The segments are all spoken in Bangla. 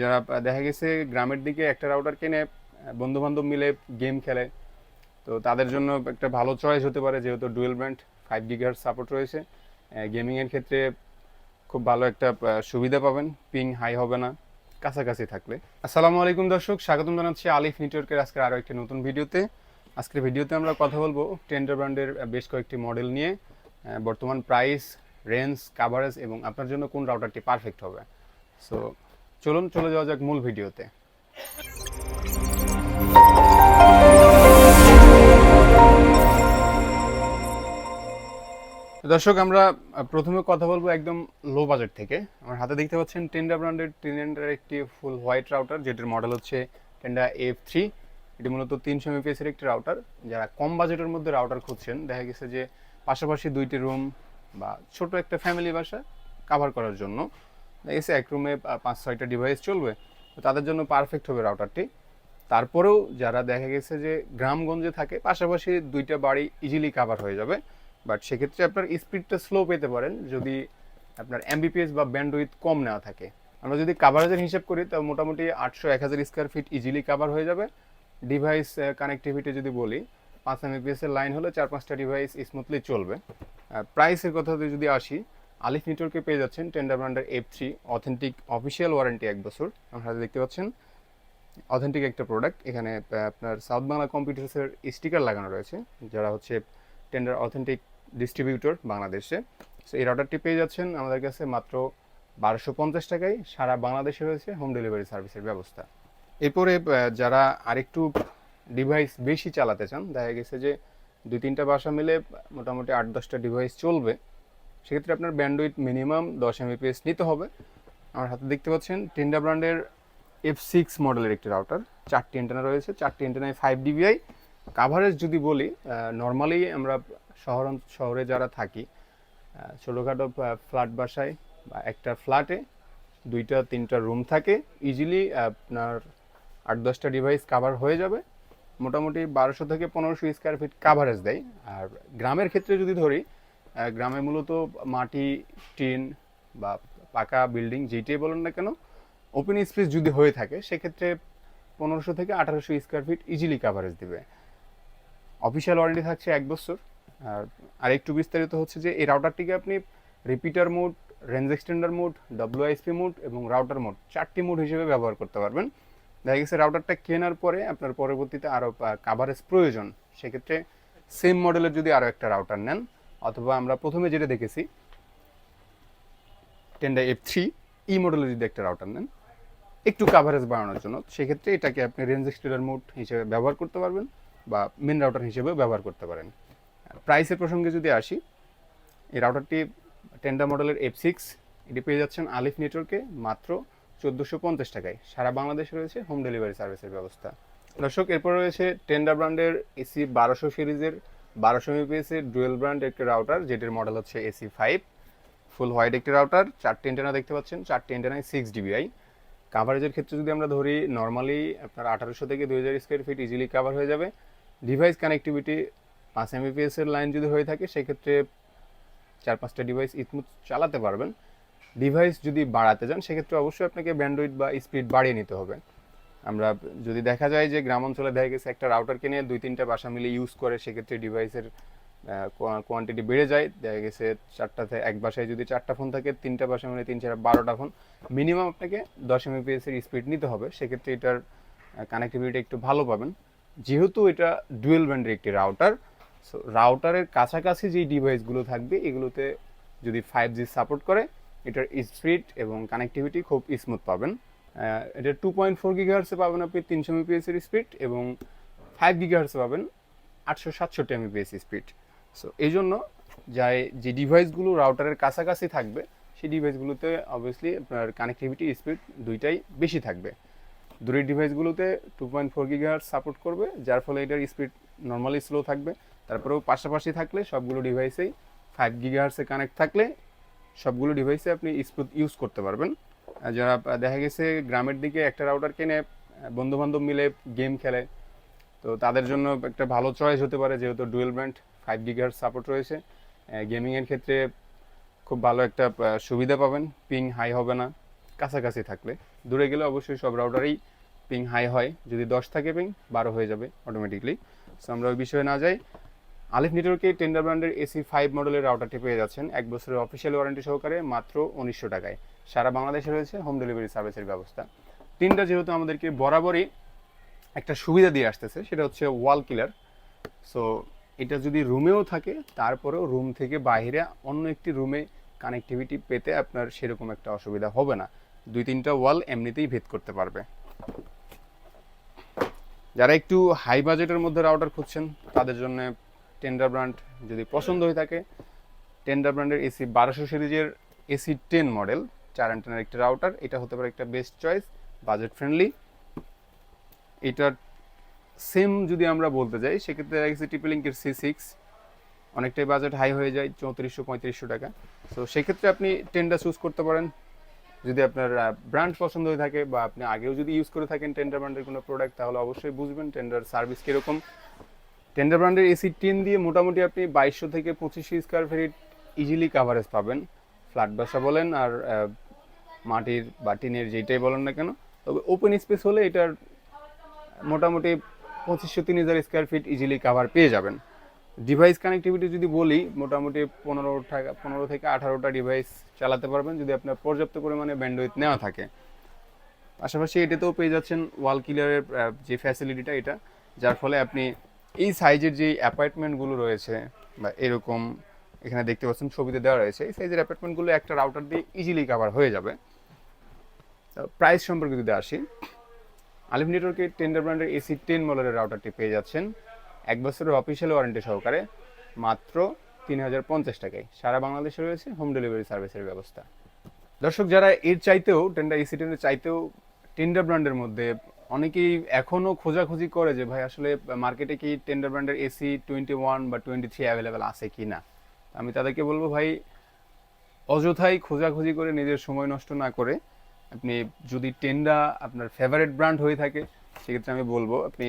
যারা দেখা গেছে গ্রামের দিকে একটা রাউটার কিনে বন্ধু বান্ধব মিলে গেম খেলে। তো তাদের জন্য একটা ভালো চয়েস হতে পারে, যেহেতু ডুয়েল ব্র্যান্ড ফাইভ গিগার সাপোর্ট রয়েছে। গেমিংয়ের ক্ষেত্রে খুব ভালো একটা সুবিধা পাবেন। পিং হাই হবে না, কাছাকাছি থাকলে। আসসালামু আলাইকুম দর্শক, স্বাগতম জানাচ্ছি আলিফ নেটওয়ার্কের আজকের আরও একটি নতুন ভিডিওতে। আজকের ভিডিওতে আমরা কথা বলব টেন্ডার ব্র্যান্ডের বেশ কয়েকটি মডেল নিয়ে। বর্তমান প্রাইস রেঞ্জ কাভারেজ এবং আপনার জন্য কোন রাউটারটি পারফেক্ট হবে। সো চলুন চলে যাওয়া যাক মূল ভিডিওতে। দর্শক, আমরা প্রথমে কথা বলব একদম লো বাজেট থেকে। আমার হাতে দেখতে পাচ্ছেন টেন্ডা ব্র্যান্ডের টেন্ডার একটি ফুল হোয়াইট রাউটার যেটির মডেল হচ্ছে টেন্ডা এফ থ্রি এটি মূলত তিনশো এমপিএস এর একটি রাউটার যারা কম বাজেটের মধ্যে রাউটার খুঁজছেন, দেখা গেছে যে পাশাপাশি দুইটি রুম বা ছোট একটা ফ্যামিলি বাসা কাভার করার জন্য। গেছে এক রুমে পাঁচ, ছয়টা ডিভাইস চলবে, তো তাদের জন্য পারফেক্ট হবে রাউটারটি তারপরেও যারা দেখা গেছে যে গ্রামগঞ্জে থাকে, পাশাপাশি দুইটা বাড়ি ইজিলি কাভার হয়ে যাবে। বাট সেক্ষেত্রে আপনার স্পিডটা স্লো পেতে পারেন, যদি আপনার এমবিপিএস বা ব্যান্ডউইথ কম নেওয়া থাকে। আমরা যদি কাভারেজের হিসাব করি তাহলে মোটামুটি আটশো, এক হাজার স্কোয়ার ফিট ইজিলি কাভার হয়ে যাবে। ডিভাইস কানেক্টিভিটি যদি বলি, পাঁচ এমবিপিএস এর লাইন হলে চার, পাঁচটা ডিভাইস স্মুথলি চলবে। প্রাইসের কথা যদি আসি আলিফ নেটওয়ার্কে পেয়ে যাচ্ছেন টেন্ডার ব্র্যান্ডের F three authentic official warranty এক বছর। হাতে দেখতে পাচ্ছেন অথেন্টিক একটা প্রোডাক্ট এখানে আপনার সাউথ বাংলা কম্পিউটার্সের স্টিকার লাগানো রয়েছে, যারা হচ্ছে টেন্ডার অথেন্টিক ডিস্ট্রিবিউটর বাংলাদেশে। সো এই রাউটারটি পেয়ে যাচ্ছেন আমাদের কাছে মাত্র বারোশো পঞ্চাশ টাকায়। সারা বাংলাদেশে রয়েছে হোম ডেলিভারি সার্ভিসের ব্যবস্থা। এরপরে যারা আরেকটু ডিভাইস বেশি চালাতে চান, দেখা গেছে যে দুই তিনটা বাসা মিলে মোটামুটি আট দশটা ডিভাইস চলবে। সেক্ষেত্রে আপনার ব্যান্ডউইথ মিনিমাম দশ এমবিপিএস নিতে হবে। আমার হাতে দেখতে পাচ্ছেন টেন্ডা ব্র্যান্ডের এফ সিক্স মডেলের একটি রাউটার চারটি অ্যান্টেনা রয়েছে, চারটি অ্যান্টেনায় ফাইভ ডিবিআই কাভারেজ যদি বলি নর্মালি আমরা শহর শহরে যারা থাকি ছোটোখাটো ফ্ল্যাট বাসায় বা একটা ফ্ল্যাটে দুইটা, তিনটা রুম থাকে ইজিলি আপনার আট, দশটা ডিভাইস কাভার হয়ে যাবে। মোটামুটি বারোশো থেকে পনেরোশো স্কোয়ার ফিট কাভারেজ দেয়। আর গ্রামের ক্ষেত্রে যদি ধরি গ্রামে মূলত মাটি, টিন বা পাকা বিল্ডিং যেটাই বলেন না কেন ওপেন স্পেস যদি হয়ে থাকে, সেক্ষেত্রে পনেরোশো থেকে আঠারোশো স্কোয়ার ফিট ইজিলি কাভারেজ দিবে। অফিসিয়াল ওয়ারেন্টি থাকছে এক বছর। আর একটু বিস্তারিত হচ্ছে যে, এই রাউটারটিকে আপনি repeater mode range extender mode WISP mode এবং রাউটার মোড চারটি মোড হিসেবে ব্যবহার করতে পারবেন। দেখা গেছে রাউটারটা কেনার পরে আপনার পরবর্তীতে আরও কাভারেজ প্রয়োজন। সেক্ষেত্রে সেম মডেলের যদি আরও একটা রাউটার নেন অথবা আমরা প্রথমে যেটা দেখেছি টেন্ডা এফ থ্রি ই মডেলের যদি একটা রাউটার নেন, একটু কাভারেজ বাড়ানোর জন্য, সেক্ষেত্রে এটাকে আপনি রেঞ্জ এক্সটেন্ডার মোড হিসেবে ব্যবহার করতে পারবেন বা মেন রাউটার হিসেবে ব্যবহার করতে পারেন। প্রাইসের প্রসঙ্গে যদি আসি, এই রাউটারটি টেন্ডা মডেলের এফ সিক্স এটি পেয়ে যাচ্ছেন আলিফ নেটওয়ার্কে মাত্র চোদ্দোশো পঞ্চাশ টাকায়। সারা বাংলাদেশে রয়েছে হোম ডেলিভারি সার্ভিসের ব্যবস্থা। দর্শক, এরপর রয়েছে টেন্ডা ব্র্যান্ডের এসি বারোশো সিরিজের বারোশো এমপিএস এর ডুয়েল ব্র্যান্ড একটি রাউটার যেটির মডেল হচ্ছে এসি ফাইভ ফুল হোয়াইট একটি রাউটার চারটি এন্টেনা দেখতে পাচ্ছেন, চারটি এন্টেনায় সিক্স ডিবিআই কাভারেজের ক্ষেত্রে যদি আমরা ধরি নর্মালি আপনার আঠারোশো থেকে দুই হাজার স্কোয়ার ফিট ইজিলি কাভার হয়ে যাবে। ডিভাইস কানেক্টিভিটি পাঁচ এমবিপিএস এর লাইন যদি হয়ে থাকে, সেক্ষেত্রে চার পাঁচটা ডিভাইস স্মুথ চালাতে পারবেন। ডিভাইস যদি বাড়াতে যান, সেক্ষেত্রে অবশ্যই আপনাকে ব্যান্ডউইথ বা স্পিড বাড়িয়ে নিতে হবে। আমরা যদি দেখা যায় যে গ্রাম অঞ্চলে দেখা গেছে একটা রাউটার কিনে দুই, তিনটা বাসা মিলে ইউজ করে, সেক্ষেত্রে ডিভাইসের কোয়ান্টিটি বেড়ে যায়। দেখা গেছে চারটাতে এক বাসায় যদি চারটা ফোন থাকে, তিনটা বাসা মিলে তিন চার বারোটা ফোন মিনিমাম আপনাকে দশ এমবিপিএস এর স্পিড নিতে হবে। সেক্ষেত্রে এটার কানেক্টিভিটি একটু ভালো পাবেন। যেহেতু এটা ডুয়েল ব্যান্ডের একটি রাউটার সো রাউটারের কাছাকাছি যেই ডিভাইসগুলো থাকবে, এগুলোতে যদি ফাইভ জি সাপোর্ট করে, এটার স্পিড এবং কানেক্টিভিটি খুব স্মুথ পাবেন। এটা টু পয়েন্ট ফোর গিগাহার্সে পাবেন আপনি তিনশো এমবিপিএস এর স্পিড এবং ফাইভ গিগাহার্সে পাবেন আটশো সাতষট্টি এমবিপিএস স্পিড সো এই জন্য যাই, যে ডিভাইসগুলো রাউটারের কাছাকাছি থাকবে, সেই ডিভাইসগুলোতে অবভিয়াসলি আপনার কানেক্টিভিটি স্পিড দুইটাই বেশি থাকবে। দূরের ডিভাইসগুলোতে two point four gigahertz support করবে, যার ফলে এটার স্পিড নর্মালি স্লো থাকবে। তারপরেও পাশাপাশি থাকলে সবগুলো ডিভাইসেই ফাইভ গিগাহার্সে কানেক্ট থাকলে সবগুলো ডিভাইসে আপনি স্মুথ ইউজ করতে পারবেন। যারা দেখা গেছে গ্রামের দিকে একটা রাউটার কিনে বন্ধু বান্ধব মিলে গেম খেলে। তো তাদের জন্য একটা ভালো চয়েস হতে পারে, যেহেতু ডুয়েল ব্র্যান্ড ফাইভ গিগার সাপোর্ট রয়েছে। গেমিংয়ের ক্ষেত্রে খুব ভালো একটা সুবিধা পাবেন। পিং হাই হবে না, কাছাকাছি থাকলে। দূরে গেলে অবশ্যই সব রাউটারেই পিং হাই হয়। যদি দশ থাকে পিং বারো হয়ে যাবে অটোমেটিকলি সো আমরা ওই বিষয়ে না যাই। আলিফ নেটওয়ার্কে টেন্ডার ব্র্যান্ডের এসি ফাইভ মডেলের রাউটারটি পেয়ে যাচ্ছেন। এক বছরের অফিসিয়াল ওয়ারেন্টি সহকারে মাত্র উনিশশো টাকায়। সারা বাংলাদেশে রয়েছে হোম ডেলিভারি সার্ভিসের ব্যবস্থা। তিনটা যেহেতু আমাদেরকে বরাবরই একটা সুবিধা দিয়ে আসতেছে, সেটা হচ্ছে ওয়াল কিলার সো এটা যদি রুমেও থাকে, তারপরেও রুম থেকে বাইরে অন্য একটি রুমে কানেক্টিভিটি পেতে আপনার সেরকম একটা অসুবিধা হবে না। দুই তিনটা ওয়াল এমনিতেই ভেদ করতে পারবে। যারা একটু হাই বাজেটের মধ্যে রাউটার খুঁজছেন, তাদের জন্য টেন্ডার ব্র্যান্ড যদি পছন্দ হয়ে থাকে টেন্ডার ব্র্যান্ডের এসি বারোশো সিরিজের এসি টেন মডেল চার অ্যান্টেনার একটি রাউটার এটা হতে পারে একটা বেস্ট চয়েস বাজেট ফ্রেন্ডলি এটার সেম যদি আমরা বলতে যাই, সেক্ষেত্রে এক্সি টিপিলিঙ্কের সি সিক্স অনেকটাই বাজেট হাই হয়ে যায়, চৌত্রিশশো পঁয়ত্রিশশো টাকা। তো সেক্ষেত্রে আপনি টেন্ডার চুজ করতে পারেন। যদি আপনার ব্র্যান্ড পছন্দ হয়ে থাকে বা আপনি আগেও যদি ইউজ করে থাকেন টেন্ডার ব্র্যান্ডের কোনো প্রোডাক্ট তাহলে অবশ্যই বুঝবেন টেন্ডার সার্ভিস কীরকম। টেন্ডার ব্র্যান্ডের এসি টেন দিয়ে মোটামুটি আপনি বাইশশো থেকে পঁচিশশো স্কোয়ার ফিট ইজিলি কাভারেজ পাবেন। ফ্ল্যাট বাসা বলেন আর মাটির বা টিনের যেটাই বলেন না কেন, তবে ওপেন স্পেস হলে এটার মোটামুটি পঁচিশশো, তিন হাজার স্কোয়ার ফিট ইজিলি কাভার পেয়ে যাবেন। ডিভাইস কানেক্টিভিটি যদি বলি, মোটামুটি পনেরো টাকা, পনেরো থেকে আঠারোটা ডিভাইস চালাতে পারবেন যদি আপনার পর্যাপ্ত পরিমাণে ব্যান্ডউইথ নেওয়া থাকে। পাশাপাশি এটাতেও পেয়ে যাচ্ছেন ওয়াল কিলারের যে ফ্যাসিলিটিটা এটা, যার ফলে আপনি এই সাইজের যে অ্যাপার্টমেন্টগুলো রয়েছে বা এরকম এখানে দেখতে পাচ্ছেন ছবিতে দেওয়া রয়েছে, এই সাইজের অ্যাপার্টমেন্টগুলো একটা রাউটার দিয়ে ইজিলি কাভার হয়ে যাবে। প্রাইস সম্পর্কে যদি আসি আলিম নেটওয়ার্কে টেন্ডার ব্র্যান্ডের এসি টেন মডেলের রাউটারটি পেয়ে যাচ্ছেন। এক বছরের অফিসিয়াল ওয়ারেন্টি সহকারে মাত্র তিন হাজার পঞ্চাশ টাকায়। সারা বাংলাদেশে রয়েছে হোম ডেলিভারি সার্ভিসের ব্যবস্থা। দর্শক, যারা এর চাইতেও টেন্ডার এসি টেনের চাইতেও টেন্ডার ব্র্যান্ডের মধ্যে, অনেকেই এখনও খোঁজাখুঁজি করে যে, ভাই, আসলে মার্কেটে কি টেন্ডার ব্র্যান্ডের এসি টোয়েন্টি ওয়ান বা টোয়েন্টি থ্রি অ্যাভেলেবেল আছে কি না? আমি তাদেরকে বলব, ভাই, অযথাই খোঁজাখুঁজি করে নিজের সময় নষ্ট না করে আপনি যদি টেন্ডা আপনার ফেভারিট ব্র্যান্ড হয়ে থাকে, সেক্ষেত্রে আমি বলব, আপনি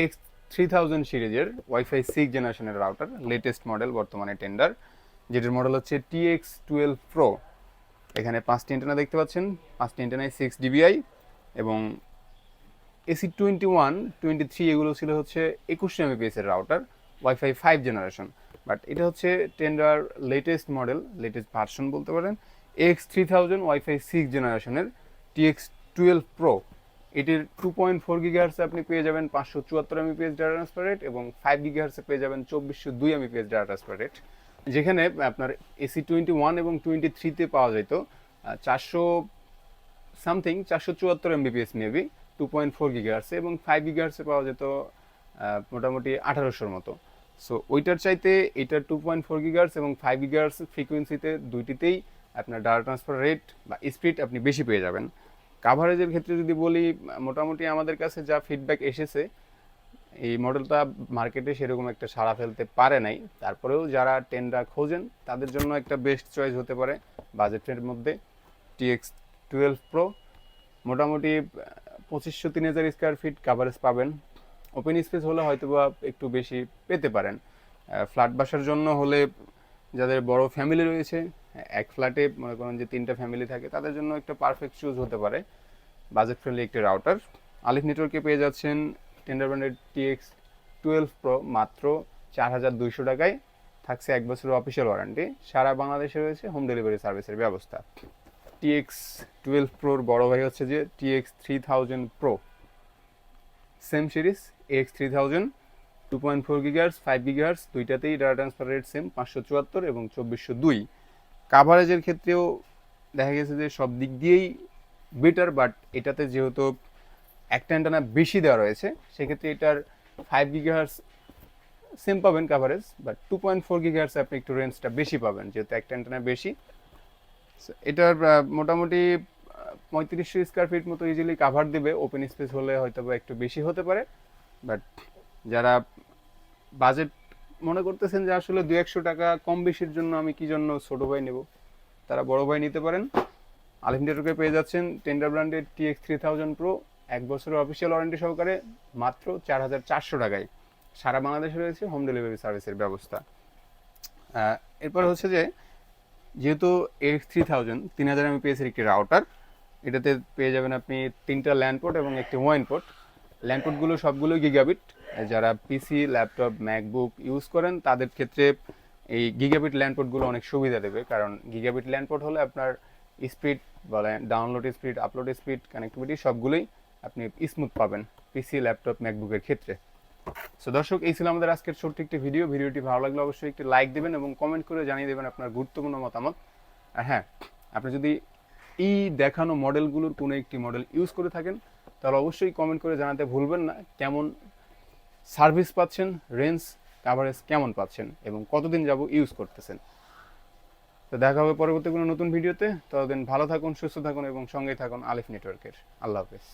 এক্স থ্রি থাউজেন্ড সিরিজের ওয়াইফাই সিক্স জেনারেশনের রাউটার লেটেস্ট মডেল বর্তমানে টেন্ডার যেটির মডেল হচ্ছে টিএক্স টুয়েলভ প্রো এখানে পাঁচটি অ্যান্টেনা দেখতে পাচ্ছেন, পাঁচটি অ্যান্টেনায় সিক্স ডিবিআই এবং AC twenty one twenty three এগুলো ছিল হচ্ছে একুশশো এমবিপিএস এর router wifi five generation but এটা হচ্ছে tender latest model latest version বলতে পারেন। X three thousand wifi six জেনারেশনের টিএক্স টুয়েলভ প্রো এটির টু পয়েন্ট ফোর গিগাহার্সে আপনি পেয়ে যাবেন পাঁচশো চুয়াত্তর এমবিপিএস ডাটা ট্রান্সফার রেট এবং ফাইভ গিগাহার্সে পেয়ে যাবেন চব্বিশশো দুই এমবিপিএস ডাটা ট্রান্সফার রেট যেখানে আপনার এসি টোয়েন্টি ওয়ান এবং টোয়েন্টি থ্রিতে পাওয়া যেত চারশো সামথিং চারশো চুয়াত্তর Mbps maybe two point four গিগাহার্সে এবং ফাইভ গিগাহার্সে পাওয়া যেত মোটামুটি আঠারোশোর মতো। সো ওইটার চাইতে এটার টু পয়েন্ট ফোর গিগাহার্স এবং ফাইভ গিগাহার্স ফ্রিকোয়েন্সিতে দুইটিতেই আপনার ডাটা ট্রান্সফার রেট বা স্পিড আপনি বেশি পেয়ে যাবেন। কাভারেজের ক্ষেত্রে যদি বলি, মোটামুটি আমাদের কাছে যা ফিডব্যাক এসেছে, এই মডেলটা মার্কেটে সেরকম একটা সাড়া ফেলতে পারে নাই। তারপরেও যারা টেনরা খোঁজেন, তাদের জন্য একটা বেস্ট চয়েস হতে পারে বাজেটের মধ্যে টিএক্স টুয়েলভ প্রো মোটামুটি পঁচিশশো তিন হাজার স্কোয়ার ফিট কাভারেজ পাবেন। ওপেন স্পেস হলে হয়তো বা একটু বেশি পেতে পারেন। ফ্ল্যাট বাসার জন্য হলে যাদের বড় ফ্যামিলি রয়েছে এক ফ্ল্যাটে মনে করেন যে তিনটা ফ্যামিলি থাকে, তাদের জন্য একটা পারফেক্ট চুজ হতে পারে। বাজেট ফ্রেন্ডলি একটি রাউটার আলিফ নেটওয়ার্কে পেয়ে যাচ্ছেন টেন্ডার ব্র্যান্ডের টিএক্স টুয়েলভ প্রো মাত্র চার হাজার দুইশো টাকায়। থাকছে এক বছরের অফিসিয়াল ওয়ারেন্টি সারা বাংলাদেশে রয়েছে হোম ডেলিভারি সার্ভিসের ব্যবস্থা। টিএক্স টুয়েলভ প্রোর বড় ভাই হচ্ছে যে TX three thousand pro same series X three thousand two point four gigahertz five gigahertz দুইটাতেই data transfer rate same পাঁচশো চুয়াত্তর এবং চব্বিশশো দুই। কাভারেজের ক্ষেত্রেও দেখা গেছে যে সব দিক দিয়েই বেটার বাট এটাতে যেহেতু একটা অ্যান্টানা বেশি দেওয়া রয়েছে, সেক্ষেত্রে এটার ফাইভ গিগাহার্স সেম পাবেন coverage but two point four গিগাহার্সে আপনি একটু রেঞ্জটা বেশি পাবেন, যেহেতু একটা অ্যান্টানা বেশি। এটার মোটামুটি পঁয়ত্রিশশো স্কোয়ার ফিট মতো ইজিলি কাভার দেবে ওপেন স্পেস হলে হয়তো একটু বেশি হতে পারে বাট যারা বাজেট মনে করতেছেন যে আসলে দু একশো টাকা কম বেশির জন্য আমি কি জন্য ছোট ভাই নেব? তারা বড় ভাই নিতে পারেন। আলিম নেটওয়ার্কে পেয়ে যাচ্ছেন টেন্ডার ব্র্যান্ডের টিএক্স থ্রি থাউজেন্ড প্রো এক বছরের অফিসিয়াল ওয়ারেন্টি সহকারে মাত্র চার হাজার চারশো টাকায় সারা বাংলাদেশে রয়েছে হোম ডেলিভারি সার্ভিসের ব্যবস্থা। এরপর হচ্ছে যে, যেহেতু এক্স থ্রি থাউজেন্ড তিন হাজার এমপিএস পেয়েছি একটি রাউটার এটাতে পেয়ে যাবেন আপনি তিনটা ল্যান্ড পোর্ট এবং একটি ওয়াইন পোর্ট ল্যান্ড পোর্টগুলো সবগুলো গিগাবিট যারা পিসি ল্যাপটপ ম্যাকবুক ইউজ করেন, তাদের ক্ষেত্রে এই গিগাবিট ল্যান্ড পোর্টগুলো অনেক সুবিধা দেবে। কারণ গিগাবিট ল্যান্ড পোর্ট হলে আপনার স্পিড বলেন download speed upload speed connectivity সবগুলোই আপনি স্মুথ পাবেন পিসি ল্যাপটপ ম্যাকবুকের ক্ষেত্রে। সো দর্শক, এই ছিল আমাদের আজকের ছোট্ট একটি ভিডিও ভিডিওটি ভালো লাগলে অবশ্যই একটি লাইক দেবেন এবং কমেন্ট করে জানিয়ে দেবেন আপনার গুরুত্বপূর্ণ মতামত। আর হ্যাঁ আপনি যদি এই দেখানো মডেলগুলোর কোনো একটি মডেল ইউজ করে থাকেন তাহলে অবশ্যই কমেন্ট করে জানাতে ভুলবেন না, কেমন সার্ভিস পাচ্ছেন রেঞ্জ কাভারেজ কেমন পাচ্ছেন এবং কতদিন যাব ইউজ করতেছেন। তো দেখা হবে পরবর্তী কোনো নতুন ভিডিওতে ততদিন ভালো থাকুন, সুস্থ থাকুন এবং সঙ্গেই থাকুন আলিফ নেটওয়ার্কের আল্লাহ হাফেজ।